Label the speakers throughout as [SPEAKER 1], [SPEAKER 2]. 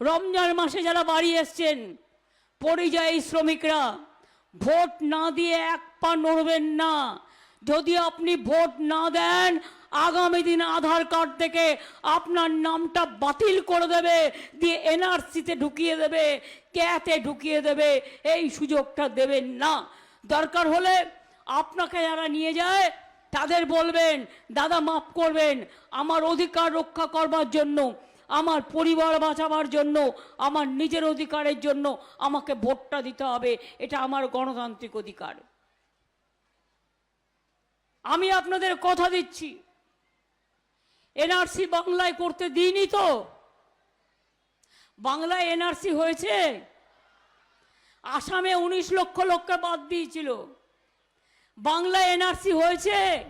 [SPEAKER 1] রমজান মাসে যারা বাড়ি এসছেন, পরিযায়ী শ্রমিকরা, ভোট না দিয়ে এক পা নড়বেন না। যদি আপনি ভোট না দেন, আগামী দিন আধার কার্ড থেকে আপনার নামটা বাতিল করে দেবে, দিয়ে এনআরসিতে ঢুকিয়ে দেবে, ক্যাতে ঢুকিয়ে দেবে, এই সুযোগটা দেবেন না। দরকার হলে আপনাকে যারা নিয়ে যায়, তাদের বলবেন, দাদা, মাফ করবেন, আমার অধিকার রক্ষা করবার জন্য আমার পরিবার বাঁচাবার জন্য, আমার নিজের অধিকারের জন্য আমাকে ভোটটা দিতে হবে। এটা আমার গণতান্ত্রিক অধিকার। আমি আপনাদের কথা দিচ্ছি। এনআরসি বাংলায় করতে দিইনি তো। বাংলায় এনআরসি হয়েছে। আসামে উনিশ লক্ষ লোককে বাদ দিয়েছিল। বাংলায় এনআরসি হয়েছে।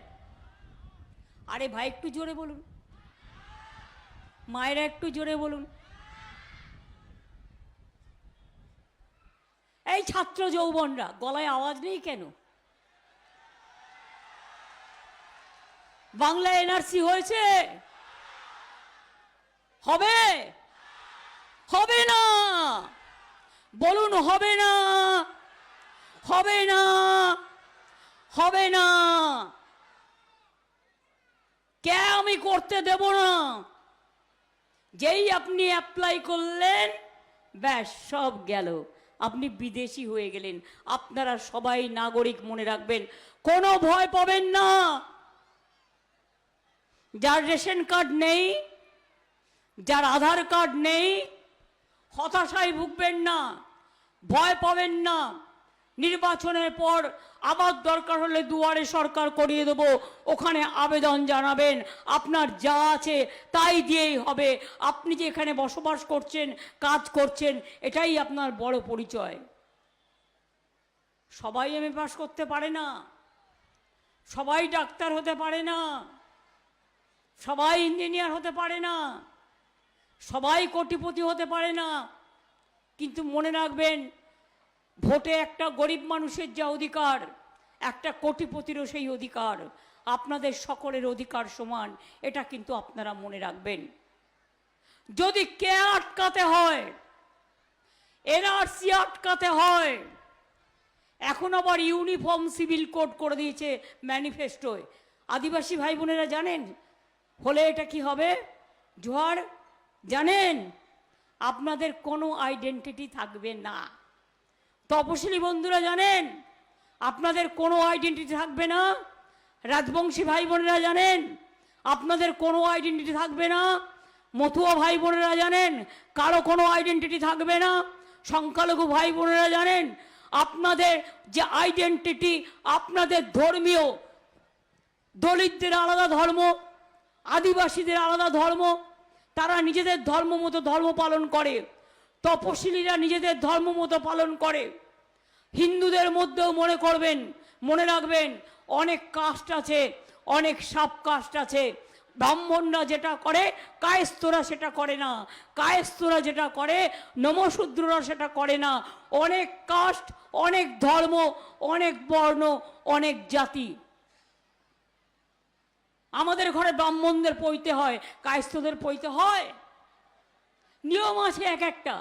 [SPEAKER 1] আরে ভাই, একটু জোরে বলুন। মায়েরা একটু জোরে বলুন। এই ছাত্র যৌবনরা, গলায় আওয়াজ নেই কেন? বাংলা এনআরসি হয়েছে? হবে? হবে না! বলুন, হবে না! হবে না! হবে না! কে আমি করতে দেব না? যেই আপনি অ্যাপ্লাই করলেন, ব্যাস, সব গেল। আপনি বিদেশি হয়ে গেলেন। আপনারা সবাই নাগরিক মনে রাখবেন। কোনো ভয় পাবেন না। যার রেশন কার্ড নেই, যার আধার কার্ড নেই, হতাশায় ভুগবেন না, ভয় পাবেন না। নির্বাচনের পর আবার দরকার হলে দুয়ারে সরকার করিয়ে দেবো। ওখানে আবেদন জানাবেন। আপনার যা আছে তাই দিয়েই হবে। আপনি যে এখানে বসবাস করছেন, কাজ করছেন, এটাই আপনার বড় পরিচয়। সবাই এম পাস করতে পারে না। সবাই ডাক্তার হতে পারে না। সবাই ইঞ্জিনিয়ার হতে পারে না। সবাই কোটিপতি হতে পারে না। কিন্তু মনে রাখবেন ভোটে একটা গরিব মানুষের যা অধিকার, একটা কোটিপতিরও সেই অধিকার, আপনাদের সকলের অধিকার সমান, এটা কিন্তু আপনারা মনে রাখবেন। যদি কে আটকাতে হয়, এনআরসি আটকাতে হয়, এখন আবার ইউনিফর্ম সিভিল কোড করে দিয়েছে ম্যানিফেস্টোয়। আদিবাসী ভাই বোনেরা জানেন? হলে এটা কি হবে? জোয়ার? জানেন? আপনাদের কোনো আইডেন্টিটি থাকবে না। তপশিলি বন্ধুরা জানেন, আপনাদের কোনো আইডেন্টিটি থাকবে না। রাজবংশী ভাই বোনেরা জানেন, আপনাদের কোনো আইডেন্টিটি থাকবে না। মতুয়া ভাই বোনেরা জানেন, কারও কোনো আইডেন্টিটি থাকবে না। সংখ্যালঘু ভাই বোনেরা জানেন, আপনাদের যে আইডেন্টিটি আপনাদের ধর্মীয়, দলিতদের আলাদা ধর্ম, আদিবাসীদের আলাদা ধর্ম, তারা নিজেদের ধর্ম মতো ধর্ম পালন করে। তপশিলীরা নিজেদের ধর্ম মতো পালন করে। হিন্দুদের মধ্যেও মনে করবেন, মনে রাখবেন, অনেক কাস্ট আছে, অনেক সাব কাস্ট আছে। ব্রাহ্মণরা যেটা করে কায়েস্তরা সেটা করে না। কায়েস্তরা যেটা করে, নমশূদ্ররা সেটা করে না। অনেক কাস্ট, অনেক ধর্ম, অনেক বর্ণ, অনেক জাতি। আমাদের ঘরে ব্রাহ্মণদের পইতে হয়, কায়স্থদের পইতে হয়। আছে এক একটা।